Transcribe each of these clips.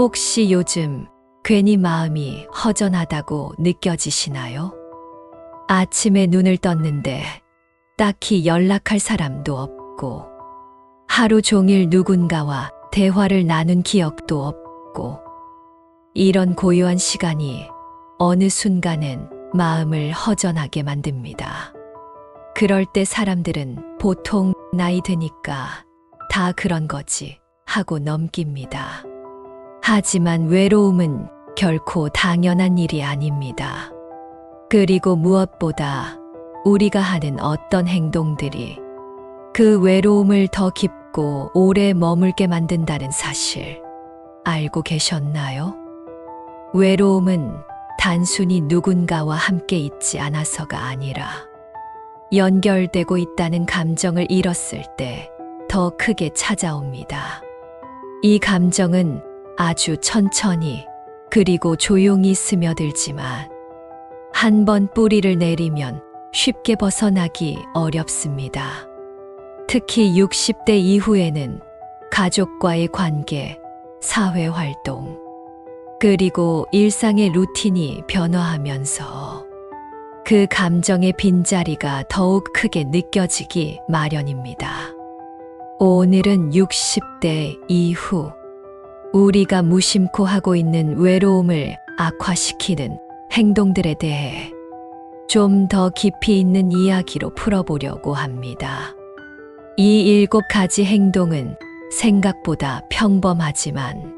혹시 요즘 괜히 마음이 허전하다고 느껴지시나요? 아침에 눈을 떴는데 딱히 연락할 사람도 없고 하루 종일 누군가와 대화를 나눈 기억도 없고 이런 고요한 시간이 어느 순간엔 마음을 허전하게 만듭니다. 그럴 때 사람들은 보통 나이 드니까 다 그런 거지 하고 넘깁니다. 하지만 외로움은 결코 당연한 일이 아닙니다. 그리고 무엇보다 우리가 하는 어떤 행동들이 그 외로움을 더 깊고 오래 머물게 만든다는 사실 알고 계셨나요? 외로움은 단순히 누군가와 함께 있지 않아서가 아니라 연결되고 있다는 감정을 잃었을 때 더 크게 찾아옵니다. 이 감정은 아주 천천히 그리고 조용히 스며들지만 한 번 뿌리를 내리면 쉽게 벗어나기 어렵습니다. 특히 60대 이후에는 가족과의 관계, 사회 활동, 그리고 일상의 루틴이 변화하면서 그 감정의 빈자리가 더욱 크게 느껴지기 마련입니다. 오늘은 60대 이후 우리가 무심코 하고 있는 외로움을 악화시키는 행동들에 대해 좀 더 깊이 있는 이야기로 풀어보려고 합니다. 이 일곱 가지 행동은 생각보다 평범하지만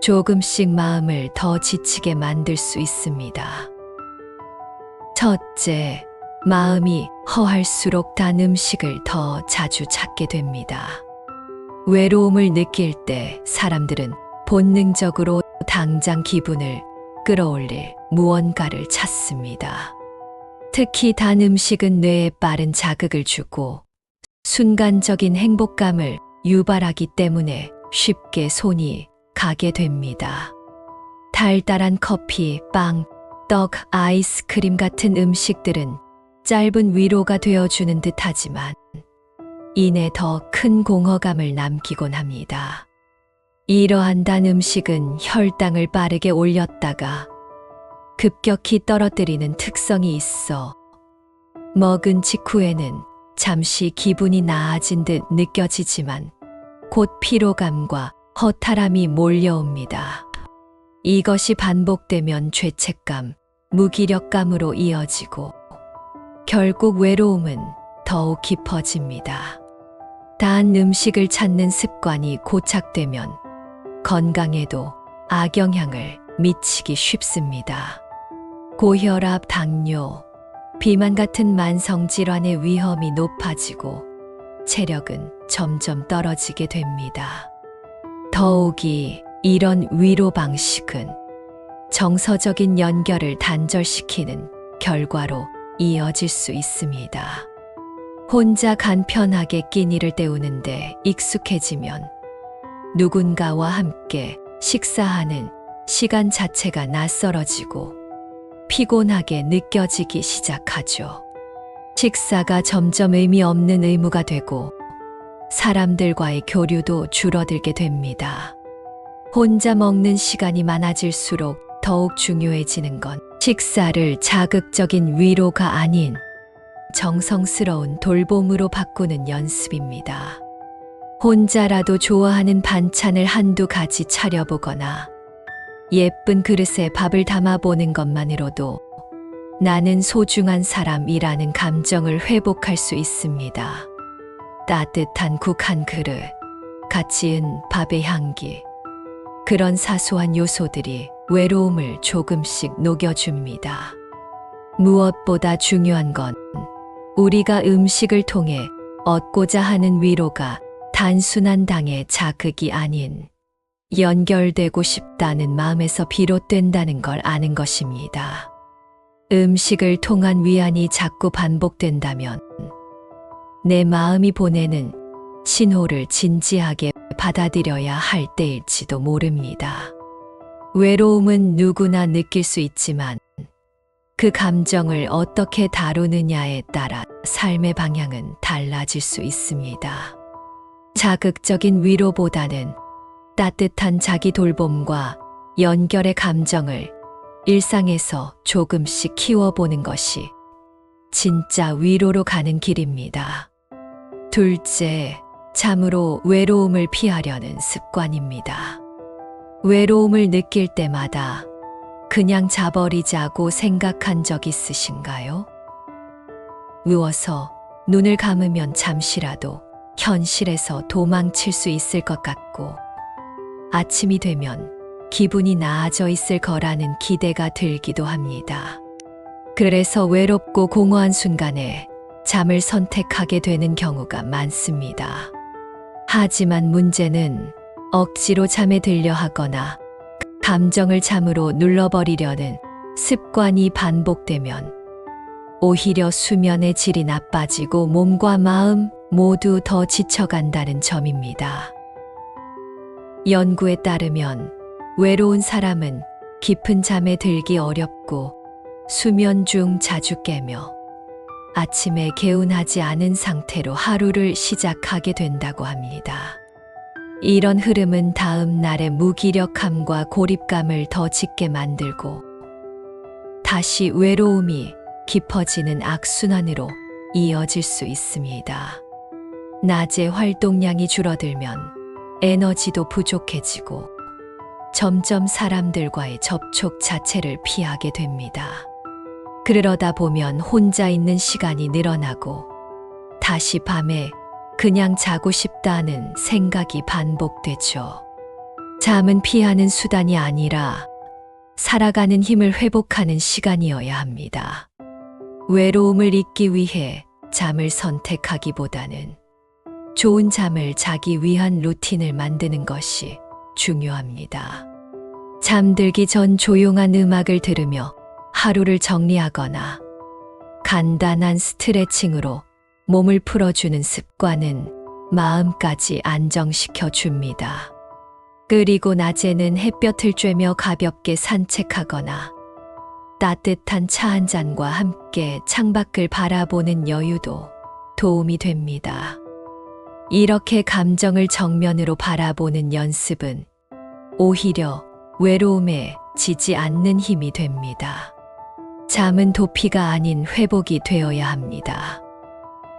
조금씩 마음을 더 지치게 만들 수 있습니다. 첫째, 마음이 허할수록 단 음식을 더 자주 찾게 됩니다. 외로움을 느낄 때 사람들은 본능적으로 당장 기분을 끌어올릴 무언가를 찾습니다. 특히 단 음식은 뇌에 빠른 자극을 주고 순간적인 행복감을 유발하기 때문에 쉽게 손이 가게 됩니다. 달달한 커피, 빵, 떡, 아이스크림 같은 음식들은 짧은 위로가 되어주는 듯 하지만 이내 더 큰 공허감을 남기곤 합니다. 이러한 단 음식은 혈당을 빠르게 올렸다가 급격히 떨어뜨리는 특성이 있어 먹은 직후에는 잠시 기분이 나아진 듯 느껴지지만 곧 피로감과 허탈함이 몰려옵니다. 이것이 반복되면 죄책감, 무기력감으로 이어지고 결국 외로움은 더욱 깊어집니다. 단 음식을 찾는 습관이 고착되면 건강에도 악영향을 미치기 쉽습니다. 고혈압, 당뇨, 비만 같은 만성 질환의 위험이 높아지고 체력은 점점 떨어지게 됩니다. 더욱이 이런 위로 방식은 정서적인 연결을 단절시키는 결과로 이어질 수 있습니다. 혼자 간편하게 끼니를 때우는데 익숙해지면 누군가와 함께 식사하는 시간 자체가 낯설어지고 피곤하게 느껴지기 시작하죠. 식사가 점점 의미 없는 의무가 되고 사람들과의 교류도 줄어들게 됩니다. 혼자 먹는 시간이 많아질수록 더욱 중요해지는 건 식사를 자극적인 위로가 아닌 정성스러운 돌봄으로 바꾸는 연습입니다. 혼자라도 좋아하는 반찬을 한두 가지 차려보거나 예쁜 그릇에 밥을 담아보는 것만으로도 나는 소중한 사람이라는 감정을 회복할 수 있습니다. 따뜻한 국 한 그릇, 같이 은 밥의 향기, 그런 사소한 요소들이 외로움을 조금씩 녹여줍니다. 무엇보다 중요한 건 우리가 음식을 통해 얻고자 하는 위로가 단순한 당의 자극이 아닌 연결되고 싶다는 마음에서 비롯된다는 걸 아는 것입니다. 음식을 통한 위안이 자꾸 반복된다면 내 마음이 보내는 신호를 진지하게 받아들여야 할 때일지도 모릅니다. 외로움은 누구나 느낄 수 있지만 그 감정을 어떻게 다루느냐에 따라 삶의 방향은 달라질 수 있습니다. 자극적인 위로보다는 따뜻한 자기 돌봄과 연결의 감정을 일상에서 조금씩 키워보는 것이 진짜 위로로 가는 길입니다. 둘째, 참으로 외로움을 피하려는 습관입니다. 외로움을 느낄 때마다 그냥 자버리자고 생각한 적 있으신가요? 누워서 눈을 감으면 잠시라도 현실에서 도망칠 수 있을 것 같고 아침이 되면 기분이 나아져 있을 거라는 기대가 들기도 합니다. 그래서 외롭고 공허한 순간에 잠을 선택하게 되는 경우가 많습니다. 하지만 문제는 억지로 잠에 들려 하거나 감정을 잠으로 눌러버리려는 습관이 반복되면 오히려 수면의 질이 나빠지고 몸과 마음 모두 더 지쳐간다는 점입니다. 연구에 따르면 외로운 사람은 깊은 잠에 들기 어렵고 수면 중 자주 깨며 아침에 개운하지 않은 상태로 하루를 시작하게 된다고 합니다. 이런 흐름은 다음 날의 무기력함과 고립감을 더 짙게 만들고 다시 외로움이 깊어지는 악순환으로 이어질 수 있습니다. 낮에 활동량이 줄어들면 에너지도 부족해지고 점점 사람들과의 접촉 자체를 피하게 됩니다. 그러다 보면 혼자 있는 시간이 늘어나고 다시 밤에 그냥 자고 싶다는 생각이 반복되죠. 잠은 피하는 수단이 아니라 살아가는 힘을 회복하는 시간이어야 합니다. 외로움을 잊기 위해 잠을 선택하기보다는 좋은 잠을 자기 위한 루틴을 만드는 것이 중요합니다. 잠들기 전 조용한 음악을 들으며 하루를 정리하거나 간단한 스트레칭으로 몸을 풀어주는 습관은 마음까지 안정시켜 줍니다. 그리고 낮에는 햇볕을 쬐며 가볍게 산책하거나 따뜻한 차 한 잔과 함께 창밖을 바라보는 여유도 도움이 됩니다. 이렇게 감정을 정면으로 바라보는 연습은 오히려 외로움에 지지 않는 힘이 됩니다. 잠은 도피가 아닌 회복이 되어야 합니다.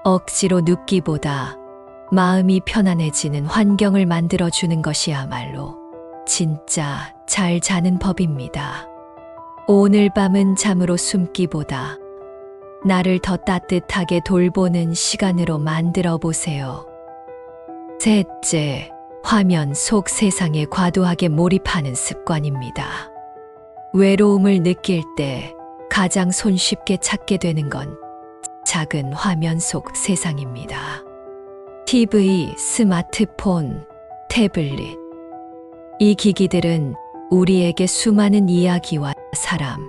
억지로 눕기보다 마음이 편안해지는 환경을 만들어주는 것이야말로 진짜 잘 자는 법입니다. 오늘 밤은 잠으로 숨기보다 나를 더 따뜻하게 돌보는 시간으로 만들어 보세요. 셋째, 화면 속 세상에 과도하게 몰입하는 습관입니다. 외로움을 느낄 때 가장 손쉽게 찾게 되는 건 작은 화면 속 세상입니다. TV, 스마트폰, 태블릿. 이 기기들은 우리에게 수많은 이야기와 사람,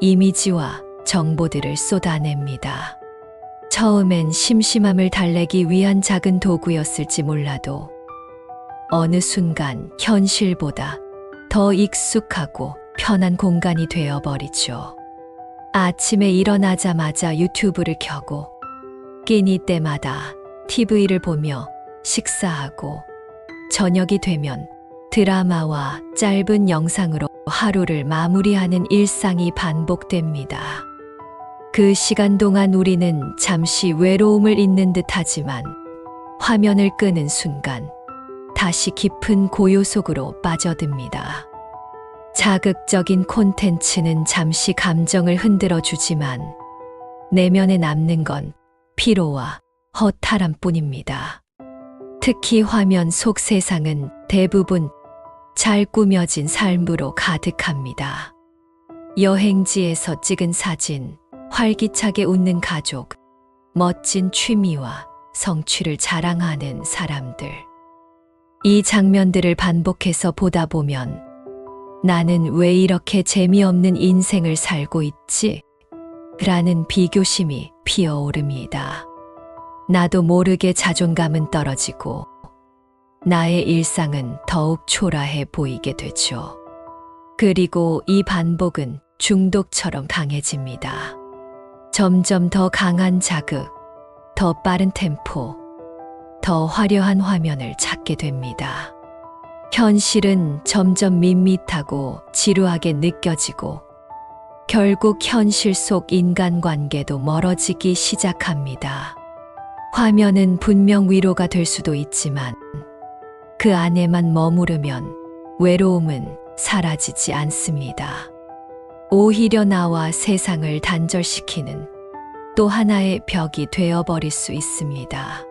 이미지와 정보들을 쏟아냅니다. 처음엔 심심함을 달래기 위한 작은 도구였을지 몰라도 어느 순간 현실보다 더 익숙하고 편한 공간이 되어버리죠. 아침에 일어나자마자 유튜브를 켜고 끼니 때마다 TV를 보며 식사하고 저녁이 되면 드라마와 짧은 영상으로 하루를 마무리하는 일상이 반복됩니다. 그 시간 동안 우리는 잠시 외로움을 잊는 듯 하지만 화면을 끄는 순간 다시 깊은 고요 속으로 빠져듭니다. 자극적인 콘텐츠는 잠시 감정을 흔들어 주지만 내면에 남는 건 피로와 허탈함 뿐입니다. 특히 화면 속 세상은 대부분 잘 꾸며진 삶으로 가득합니다. 여행지에서 찍은 사진, 활기차게 웃는 가족, 멋진 취미와 성취를 자랑하는 사람들. 이 장면들을 반복해서 보다 보면 나는 왜 이렇게 재미없는 인생을 살고 있지? 라는 비교심이 피어오릅니다. 나도 모르게 자존감은 떨어지고 나의 일상은 더욱 초라해 보이게 되죠. 그리고 이 반복은 중독처럼 강해집니다. 점점 더 강한 자극, 더 빠른 템포, 더 화려한 화면을 찾게 됩니다. 현실은 점점 밋밋하고 지루하게 느껴지고 결국 현실 속 인간관계도 멀어지기 시작합니다. 화면은 분명 위로가 될 수도 있지만 그 안에만 머무르면 외로움은 사라지지 않습니다. 오히려 나와 세상을 단절시키는 또 하나의 벽이 되어버릴 수 있습니다.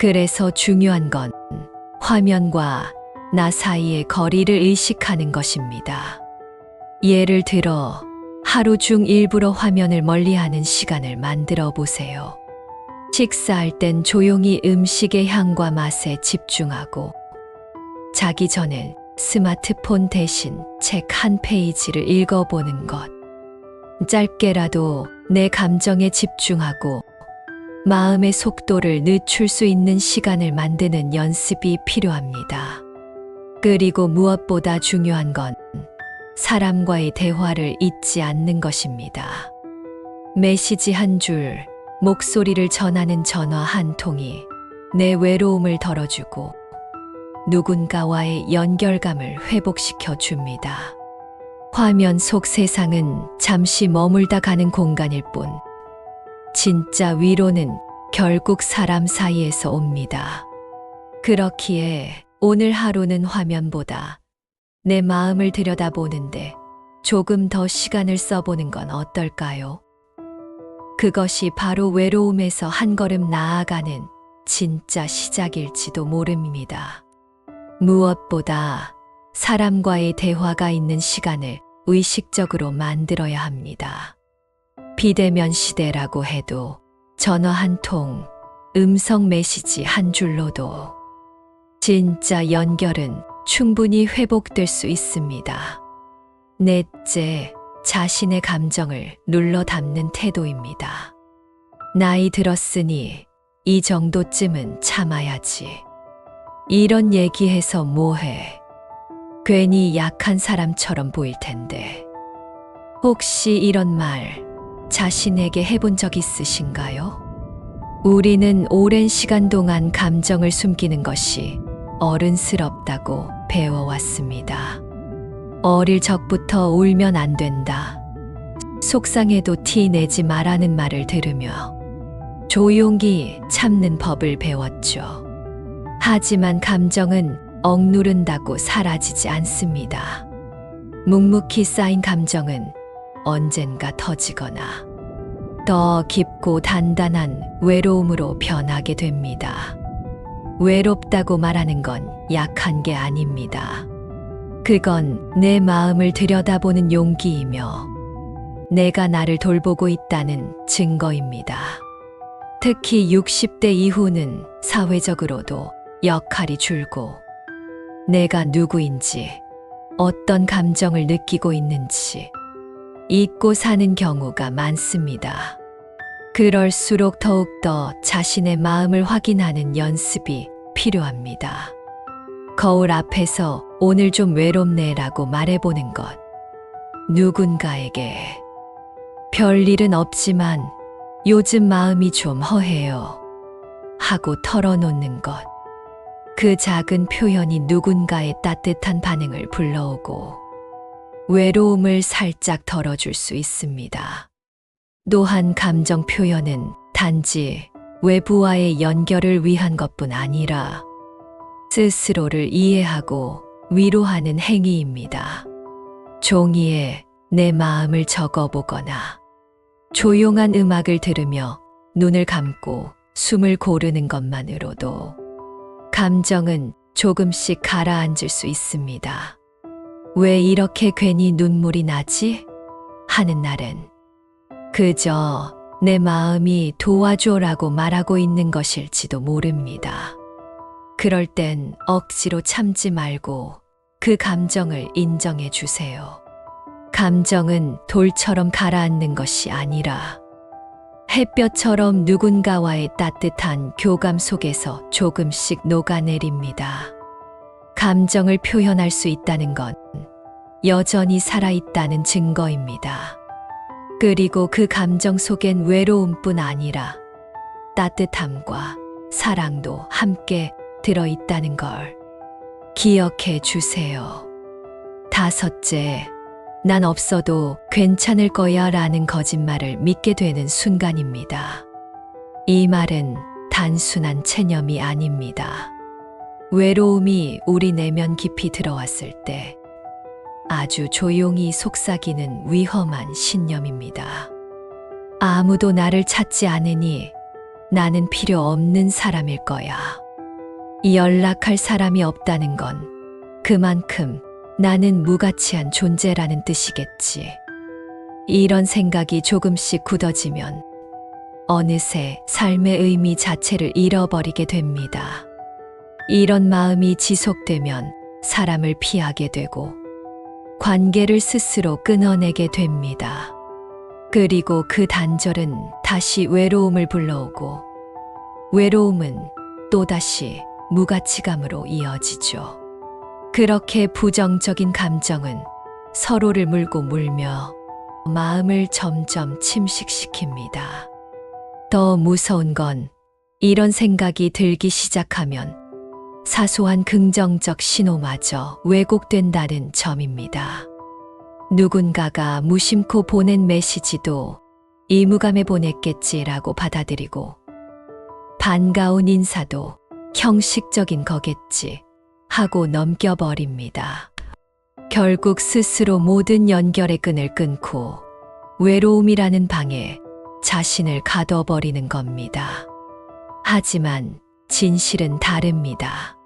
그래서 중요한 건 화면과 나 사이의 거리를 의식하는 것입니다. 예를 들어 하루 중 일부러 화면을 멀리하는 시간을 만들어 보세요. 식사할 땐 조용히 음식의 향과 맛에 집중하고 자기 전엔 스마트폰 대신 책 한 페이지를 읽어보는 것. 짧게라도 내 감정에 집중하고 마음의 속도를 늦출 수 있는 시간을 만드는 연습이 필요합니다. 그리고 무엇보다 중요한 건 사람과의 대화를 잊지 않는 것입니다. 메시지 한 줄, 목소리를 전하는 전화 한 통이 내 외로움을 덜어주고 누군가와의 연결감을 회복시켜 줍니다. 화면 속 세상은 잠시 머물다 가는 공간일 뿐, 진짜 위로는 결국 사람 사이에서 옵니다. 그렇기에 오늘 하루는 화면보다 내 마음을 들여다보는데 조금 더 시간을 써보는 건 어떨까요? 그것이 바로 외로움에서 한 걸음 나아가는 진짜 시작일지도 모릅니다. 무엇보다 사람과의 대화가 있는 시간을 의식적으로 만들어야 합니다. 비대면 시대라고 해도 전화 한 통, 음성 메시지 한 줄로도 진짜 연결은 충분히 회복될 수 있습니다. 넷째, 자신의 감정을 눌러 담는 태도입니다. 나이 들었으니 이 정도쯤은 참아야지. 이런 얘기해서 뭐해. 괜히 약한 사람처럼 보일 텐데. 혹시 이런 말 자신에게 해본 적 있으신가요? 우리는 오랜 시간 동안 감정을 숨기는 것이 어른스럽다고 배워왔습니다. 어릴 적부터 울면 안 된다. 속상해도 티 내지 말라는 말을 들으며 조용히 참는 법을 배웠죠. 하지만 감정은 억누른다고 사라지지 않습니다. 묵묵히 쌓인 감정은 언젠가 터지거나 더 깊고 단단한 외로움으로 변하게 됩니다. 외롭다고 말하는 건 약한 게 아닙니다. 그건 내 마음을 들여다보는 용기이며 내가 나를 돌보고 있다는 증거입니다. 특히 60대 이후는 사회적으로도 역할이 줄고 내가 누구인지 어떤 감정을 느끼고 있는지 잊고 사는 경우가 많습니다. 그럴수록 더욱더 자신의 마음을 확인하는 연습이 필요합니다. 거울 앞에서 오늘 좀 외롭네 라고 말해보는 것. 누군가에게 별일은 없지만 요즘 마음이 좀 허해요. 하고 털어놓는 것. 그 작은 표현이 누군가의 따뜻한 반응을 불러오고 외로움을 살짝 덜어줄 수 있습니다. 또한 감정 표현은 단지 외부와의 연결을 위한 것뿐 아니라 스스로를 이해하고 위로하는 행위입니다. 종이에 내 마음을 적어보거나 조용한 음악을 들으며 눈을 감고 숨을 고르는 것만으로도 감정은 조금씩 가라앉을 수 있습니다. 왜 이렇게 괜히 눈물이 나지? 하는 날은 그저 내 마음이 도와줘라고 말하고 있는 것일지도 모릅니다. 그럴 땐 억지로 참지 말고 그 감정을 인정해 주세요. 감정은 돌처럼 가라앉는 것이 아니라 햇볕처럼 누군가와의 따뜻한 교감 속에서 조금씩 녹아내립니다. 감정을 표현할 수 있다는 건 여전히 살아있다는 증거입니다. 그리고 그 감정 속엔 외로움뿐 아니라 따뜻함과 사랑도 함께 들어있다는 걸. 기억해 주세요. 다섯째, 난 없어도 괜찮을 거야 라는 거짓말을 믿게 되는 순간입니다. 이 말은 단순한 체념이 아닙니다. 외로움이 우리 내면 깊이 들어왔을 때 아주 조용히 속삭이는 위험한 신념입니다. 아무도 나를 찾지 않으니 나는 필요 없는 사람일 거야. 연락할 사람이 없다는 건 그만큼 나는 무가치한 존재라는 뜻이겠지. 이런 생각이 조금씩 굳어지면 어느새 삶의 의미 자체를 잃어버리게 됩니다. 이런 마음이 지속되면 사람을 피하게 되고 관계를 스스로 끊어내게 됩니다. 그리고 그 단절은 다시 외로움을 불러오고 외로움은 또다시 무가치감으로 이어지죠. 그렇게 부정적인 감정은 서로를 물고 물며 마음을 점점 침식시킵니다. 더 무서운 건 이런 생각이 들기 시작하면 사소한 긍정적 신호마저 왜곡된다는 점입니다. 누군가가 무심코 보낸 메시지도 이무감에 보냈겠지라고 받아들이고 반가운 인사도 형식적인 거겠지 하고 넘겨버립니다. 결국 스스로 모든 연결의 끈을 끊고 외로움이라는 방에 자신을 가둬버리는 겁니다. 하지만 진실은 다릅니다.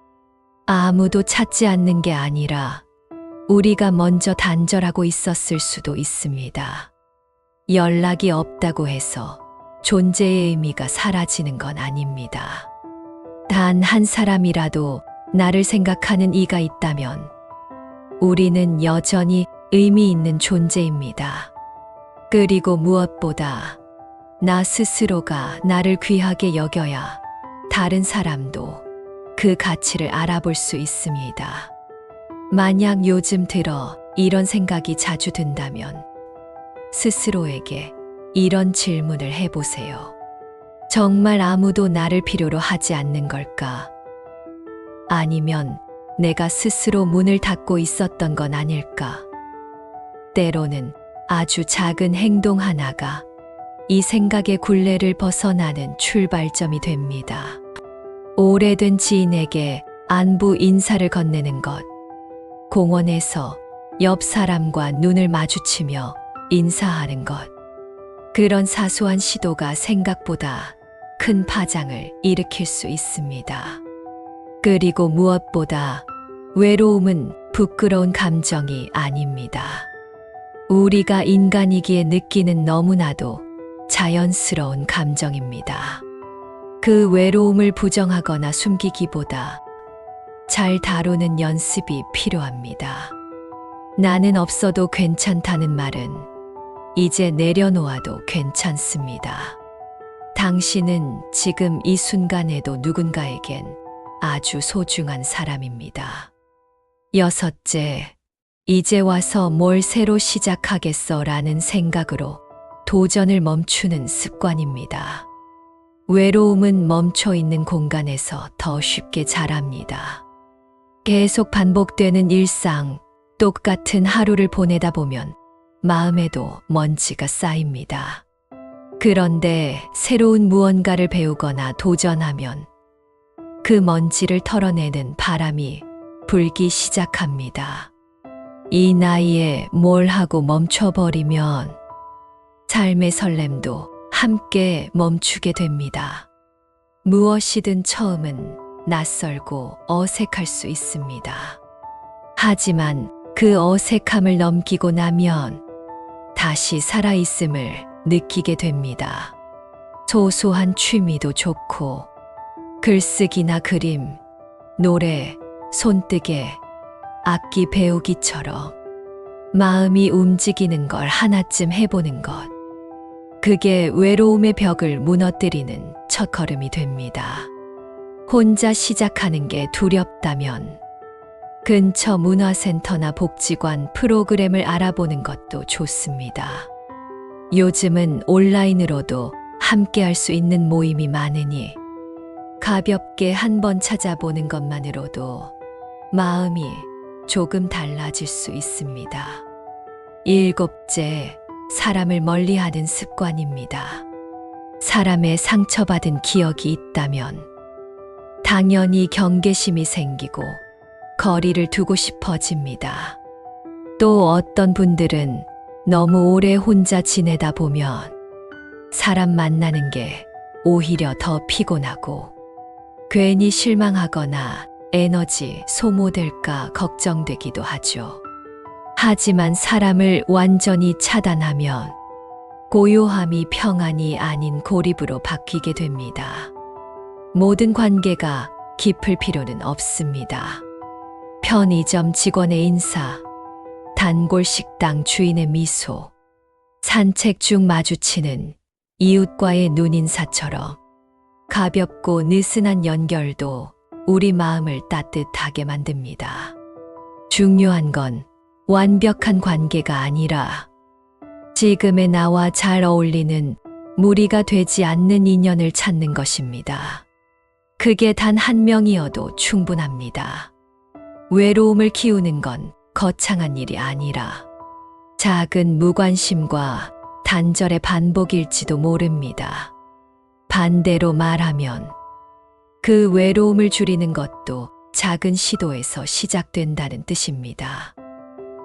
아무도 찾지 않는 게 아니라 우리가 먼저 단절하고 있었을 수도 있습니다. 연락이 없다고 해서 존재의 의미가 사라지는 건 아닙니다. 단 한 사람이라도 나를 생각하는 이가 있다면 우리는 여전히 의미 있는 존재입니다. 그리고 무엇보다 나 스스로가 나를 귀하게 여겨야 다른 사람도 그 가치를 알아볼 수 있습니다. 만약 요즘 들어 이런 생각이 자주 든다면 스스로에게 이런 질문을 해보세요. 정말 아무도 나를 필요로 하지 않는 걸까? 아니면 내가 스스로 문을 닫고 있었던 건 아닐까? 때로는 아주 작은 행동 하나가 이 생각의 굴레를 벗어나는 출발점이 됩니다. 오래된 지인에게 안부 인사를 건네는 것, 공원에서 옆 사람과 눈을 마주치며 인사하는 것, 그런 사소한 시도가 생각보다 큰 파장을 일으킬 수 있습니다. 그리고 무엇보다 외로움은 부끄러운 감정이 아닙니다. 우리가 인간이기에 느끼는 너무나도 자연스러운 감정입니다. 그 외로움을 부정하거나 숨기기보다 잘 다루는 연습이 필요합니다. 나는 없어도 괜찮다는 말은 이제 내려놓아도 괜찮습니다. 당신은 지금 이 순간에도 누군가에겐 아주 소중한 사람입니다. 여섯째, 이제 와서 뭘 새로 시작하겠어 라는 생각으로 도전을 멈추는 습관입니다. 외로움은 멈춰 있는 공간에서 더 쉽게 자랍니다. 계속 반복되는 일상, 똑같은 하루를 보내다 보면 마음에도 먼지가 쌓입니다. 그런데 새로운 무언가를 배우거나 도전하면 그 먼지를 털어내는 바람이 불기 시작합니다. 이 나이에 뭘 하고 멈춰버리면 삶의 설렘도 함께 멈추게 됩니다. 무엇이든 처음은 낯설고 어색할 수 있습니다. 하지만 그 어색함을 넘기고 나면 다시 살아있음을 느끼게 됩니다. 소소한 취미도 좋고, 글쓰기나 그림, 노래, 손뜨개, 악기 배우기처럼 마음이 움직이는 걸 하나쯤 해보는 것. 그게 외로움의 벽을 무너뜨리는 첫 걸음이 됩니다. 혼자 시작하는 게 두렵다면 근처 문화센터나 복지관 프로그램을 알아보는 것도 좋습니다. 요즘은 온라인으로도 함께 할 수 있는 모임이 많으니 가볍게 한 번 찾아보는 것만으로도 마음이 조금 달라질 수 있습니다. 일곱째, 사람을 멀리 하는 습관입니다. 사람의 상처받은 기억이 있다면 당연히 경계심이 생기고 거리를 두고 싶어집니다. 또 어떤 분들은 너무 오래 혼자 지내다 보면 사람 만나는 게 오히려 더 피곤하고 괜히 실망하거나 에너지 소모될까 걱정되기도 하죠. 하지만 사람을 완전히 차단하면 고요함이 평안이 아닌 고립으로 바뀌게 됩니다. 모든 관계가 깊을 필요는 없습니다. 편의점 직원의 인사, 단골 식당 주인의 미소, 산책 중 마주치는 이웃과의 눈인사처럼 가볍고 느슨한 연결도 우리 마음을 따뜻하게 만듭니다. 중요한 건 완벽한 관계가 아니라 지금의 나와 잘 어울리는 무리가 되지 않는 인연을 찾는 것입니다. 그게 단 한 명이어도 충분합니다. 외로움을 키우는 건 거창한 일이 아니라 작은 무관심과 단절의 반복일지도 모릅니다. 반대로 말하면 그 외로움을 줄이는 것도 작은 시도에서 시작된다는 뜻입니다.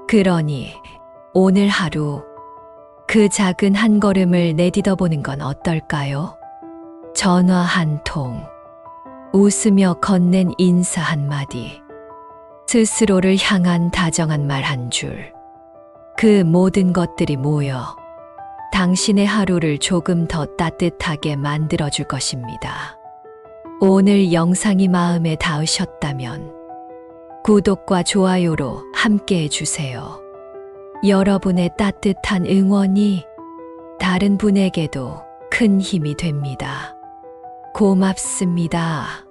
그러니 오늘 하루 그 작은 한 걸음을 내디뎌 보는 건 어떨까요? 전화 한 통, 웃으며 건넨 인사 한마디, 스스로를 향한 다정한 말 한 줄, 그 모든 것들이 모여 당신의 하루를 조금 더 따뜻하게 만들어 줄 것입니다. 오늘 영상이 마음에 닿으셨다면 구독과 좋아요로 함께 해주세요. 여러분의 따뜻한 응원이 다른 분에게도 큰 힘이 됩니다. 고맙습니다.